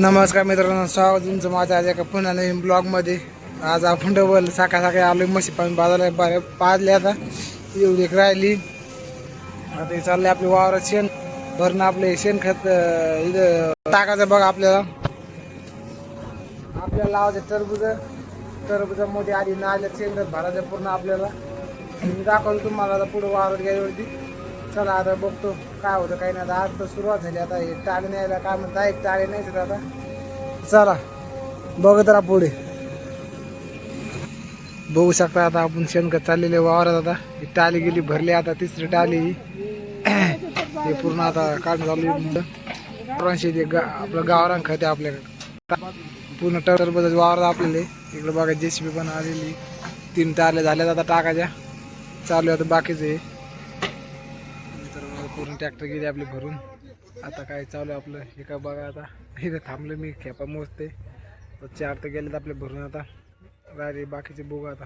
नमस्कार मित्रांनो स्वागत तुमचं माझ्या आज एका पुन्हा नवीन ब्लॉगमध्ये. आज आपण डबल साका सकाळी आलो मशी पाणी बाजारला बाहेर पाजले आता. एवढी एक राहिली. आता हे चाललंय आपले वावरात शेण. भरणं आपले शेणखत इथं टाकायचं बघा आपल्याला. आपल्याला लावायचं टरबूज. टरबुजामध्ये आधी नाल्यात शेणखत भरायचं पूर्ण आपल्याला. मी तुम्हाला आता पुढं वावरात गेल्यावरती. चला आता बघतो काय होतं काही नाही. आता आज तर सुरुवात झाली. आता हे टाळे न्यायला काय म्हणता एक टाळे न्यायचं आता. चला बघत राहा पुढे. बघू शकता आता आपण शेणखत चाललेले वावरात आता. ही टाली गेली भरली. आता तिसरी टाली ही. हे पूर्ण आता काढून चालू पोरांशी ते गा आपलं गावरान खत आहे आपल्याकडे. पूर्ण टरबूज वावरात आपल्याला इकडे बघा जेसीबी पण आलेली. तीन टाल्या झाल्यात आता टाकायच्या. चालू आहे आता बाकीचं हे. पूर्ण ट्रॅक्टर गेले आपले भरून. आता काय चालू आहे आपलं? हे का बघा आता. इथं थांबलं मी खेपा मोजते चार तर गेले आपले भरून आता. राहिले बाकीचे बघू आता.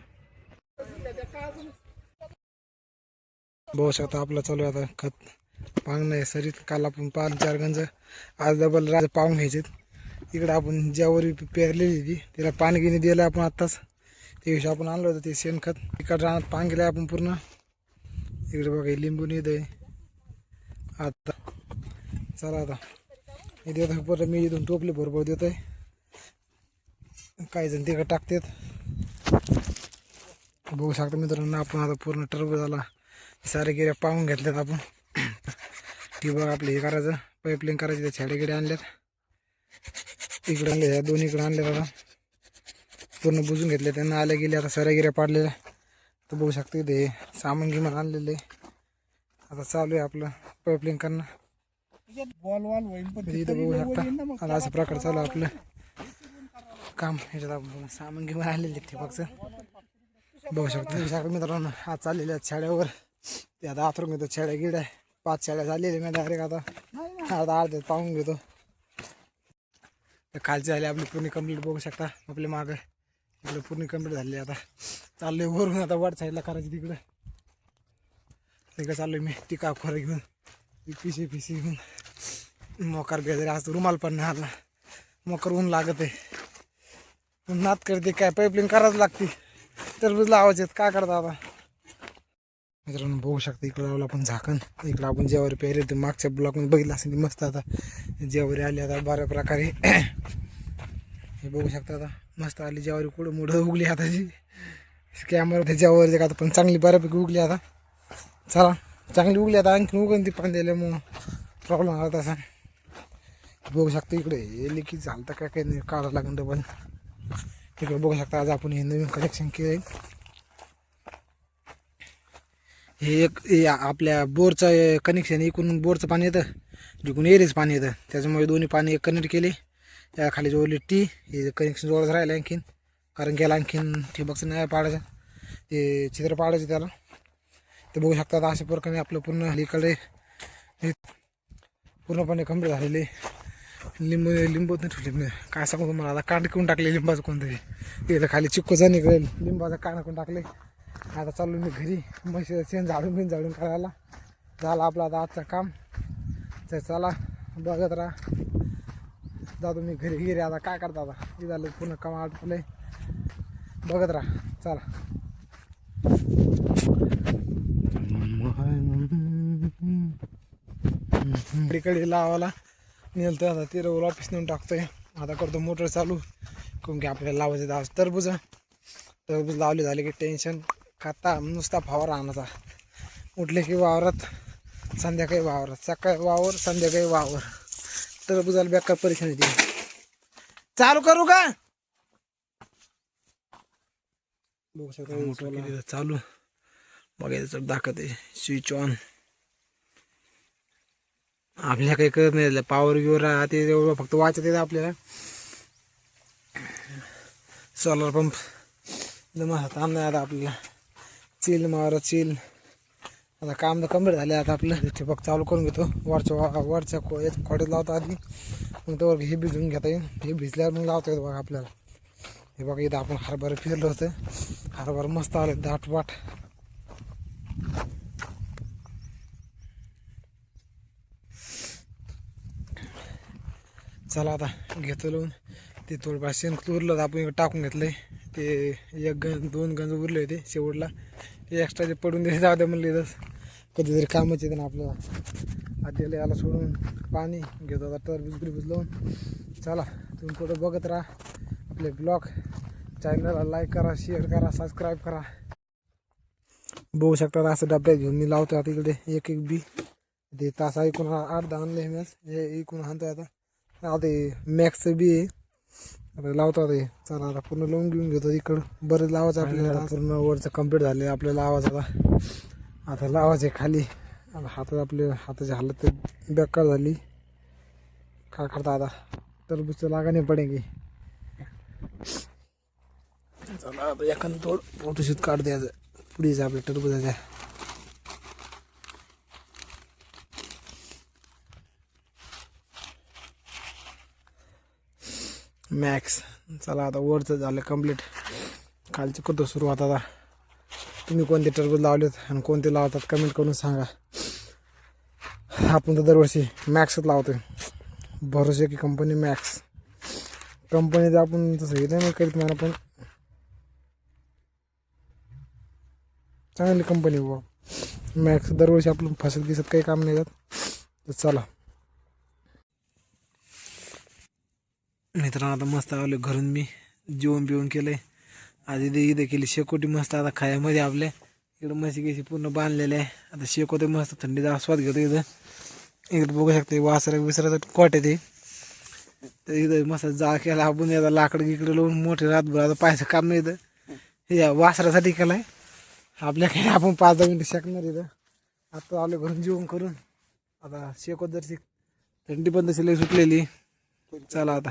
बघू शकता आपलं चालू आहे आता. खत पांगणं आहे सरीत काल आपण पाच चार गंज. आज डबल राज पाहून घ्यायचे इकडं आपण ज्यावर पेरलेली ती तिला पाणी गिणी दिलं आपण आत्ताच. ते दिवशी आपण आणलं होतं ते शेणखत. इकडं रानात पान गेलं आपण पूर्ण. इकडे बघा लिंबू येत आहे आता. चला आता. हे देतो परत मी इथून टोपले भरपूर देतोय. काही जण तिकडे टाकतात. बघू शकता मित्रांनो आपण आता पूर्ण टरबूजाला सारे गिऱ्या पाहून घेतल्यात आपण. ठिबक आपले हे करायचं. पाईपलाईन करायची त्या छाडे आणल्यात. इकडे आणले ह्या दोन इकडे आणल्यात आता. पूर्ण बुजून घेतले त्यांना आल्या गेले आता साऱ्या गिऱ्या पाडलेल्या. तर बघू शकता इथे सामान गिमान आणलेलं आहे. आता चालू आहे आपलं पाईपलाईन करणं. बॉल वॉल होईल पण इथं बघू शकता. आता असं प्रकार चालू आहे आपलं. काम ह्याच्यात आपण सामान घेऊन आलेले बघू शकता. बघू शकता मित्रांनो आज चाललेले आहेत छाड्यावर ते आता आथरून घेतो छाड्या गिड्या. पाच छाड्या झालेल्या मी डायरेक्ट आता. आता अर्ध्यात पाहून घेतो. तर खालची झाली आपली पूर्ण कंप्लीट बघू शकता. आपल्या मागं. इकडे पूर्ण कंप्लीट झाली आता. चाललोय वरून आता वर साईडला करायची तिकडं. तिकडे चाललो मी टिका खोरं घेऊन. पिशी पिशी घेऊन. मोकार बेजारी आज रुमाल पण नाही आला. मोकर ऊन लागत आहे. नात करते काय पाईपलाईन करावंच लागते. टरबूज लावायचे आहेत. काय करता आता? मित्रांनो बघू शकता इकडं लावलं आपण झाकण. इकडं आपण जेवारी पेरले ते मागच्या ब्लॉकमध्ये बघितलं असेल मस्त आता. जेवारी आली आता बऱ्या प्रकारे. हे बघू शकता आता. मस्त आली जेवारी कुठं मुढं उगली आता जी कॅमेरा त्याच्यावर का आता पण चांगली बऱ्यापैकी उगली आता. चला चांगली उगली आता आणखी उगन ती पाणी दिल्यामुळं प्रॉब्लेम आला तसा. बघू शकता इकडे हे की झालं काय काही नाही काढा लागेल डबल इकडे बघू शकता आज आपण हे नवीन कलेक्शन केलं हे एक हे आपल्या बोरचं कनेक्शन इकडून बोरचं पाणी येतं जिकडून एरीच पाणी येतं. त्याच्यामुळे दोन्ही पाणी एक कनेक्ट केले. त्या खाली जोडली टी हे कनेक्शन जोडत राहिलं आणखीन. कारण गेला आणखीन ठिबकचं नाही पाडायचं. ते चित्र पाडायचं त्याला. ते बघू शकतात अशा प्रकारे आपलं पूर्ण अलीकडे पूर्णपणे कंप्लीट झालेले. लिंबू लिंबू नाही ठेवले काय सांगू तुम्हाला? आता कांड करून टाकले लिंबाचं कोणतरी. तिथं खाली चिक्कोचा निघेल. लिंबाचं कांड करून टाकले. आता चाललो मी घरी. म्हशी शेण झाडून बिन झाडून करायला झाला आपला आता आजचं काम. तर चला बघत राहा. जातो मी घरी. गिरे आता काय करता आता? हे झालं पूर्ण काम आटपलं बघत राहा. चला. इकडे लावायला. नेलतं आता ते रोल ऑफिस नेऊन टाकतोय. आता करतो मोटर चालू. कारण की आपल्याला लावायचं आज टरबूज. टरबूज लावले झाले की टेन्शन खाता नुसता फवारा आणायचा. उठले की वावरात. संध्याकाळी वावरात. सकाळी वावर संध्याकाळी वावर. टरबुजाला बेकार परेशान येते चालू करू का? बघू शकता मोटर केली चालू. बघायचं दाखवत. स्विच ऑन आपल्याला काही कळत नाही पॉवर बिवर राहते तेवढं फक्त वाचत येतं आपल्याला. सोलर पंप जमा काम नाही आता आपल्याला. चिल मारा चिल आता काम तर कंप्लीट झाले आता आपलं. ठिबक चालू करून घेतो. वरच्या वा- वरच्या को याच्या खोड्यात लावतो आधी. मग त्यावर हे भिजून घेता येईल. हे भिजल्यावर मग लावता येतं बघा आपल्याला. हे बघा इथं आपण हरभर फिरलो होतं. हरभर मस्त आले दाट चला आता घेतो लावून ते थोडंफार शेण उरलं तर आपण इकडे टाकून घेतलंय. ते एक गंज दोन गंज उरले होते शेवटला. ते एक्स्ट्रा जे पडून दिले जाऊ द्या म्हणले तर कधीतरी कामच येते ना आपल्याला. आद्याला याला सोडून पाणी घेतो आता टरबूज बिरबूज लावून चला तुम्ही कुठं बघत राहा. आपले ब्लॉग चॅनलला लाईक करा शेअर करा सबस्क्राईब करा. बघू शकता असं डब्यात घेऊन मी लावतो आता इकडे. एक एक बी. ते तास ऐकून आठ दहा आणले मी आज. हे ऐकून आणतोय आता. आता ते मॅक्सचं बी आहे. आता लावतो आता हे. चला आता पूर्ण लावून घेऊन घेतो इकडं. बरेच लावायचं आपल्याला. पूर्ण वरचं कंप्लीट झाले आपल्याला आवाज आता. आता लावायचे खाली. आता हातात आपले हाताची हालत बेकार झाली. काय करता आता. टरबूजचं लागा नाही पडेगी चला आता एखादं थोडं. फोटोशूट काढ द्यायचं. पुढे आपल्या टरबुजाच्या. मॅक्स चला आता वरचं झालं कंप्लीट खालची करतो सुरुवात आता? तुम्ही कोणते टरबूज लावलेत आणि कोणते लावतात कमेंट करून सांगा. आपण तर दरवर्षी मॅक्सच लावतो भरोसे की कंपनी मॅक्स कंपनीचं आपण तसं हे नाही करीत मला पण चांगली कंपनी बुवा. मॅक्स दरवर्षी आपलं फसल दिसत काही काम नाही जात. तर चला. मित्रांनो आता मस्त आलो घरून मी. जेवण बिवण केलंय. आधी इथे इथे केली शेकोटी मस्त. आता खायामध्ये आपल्या. इकडं म्हशी कशी पूर्ण बांधलेले आहे. आता शेकोते मस्त थंडीचा आस्वाद घेतो इथं. इकडे बघू शकते वासरा विसरा कोट आहे ते तर इथं मस्त जाळ केला. आपण याचा लाकड इकडे लावून मोठे रातभर आता पाहायचं काम नाही इथं. हे या वासरासाठी आहे आपल्याकडे आपण पाच दहा मिनिटं शेकणार इथं. आता आलो घरून जेवण करून. आता शेकोत जरशी थंडी पण तशी लई सुटलेली. चला आता.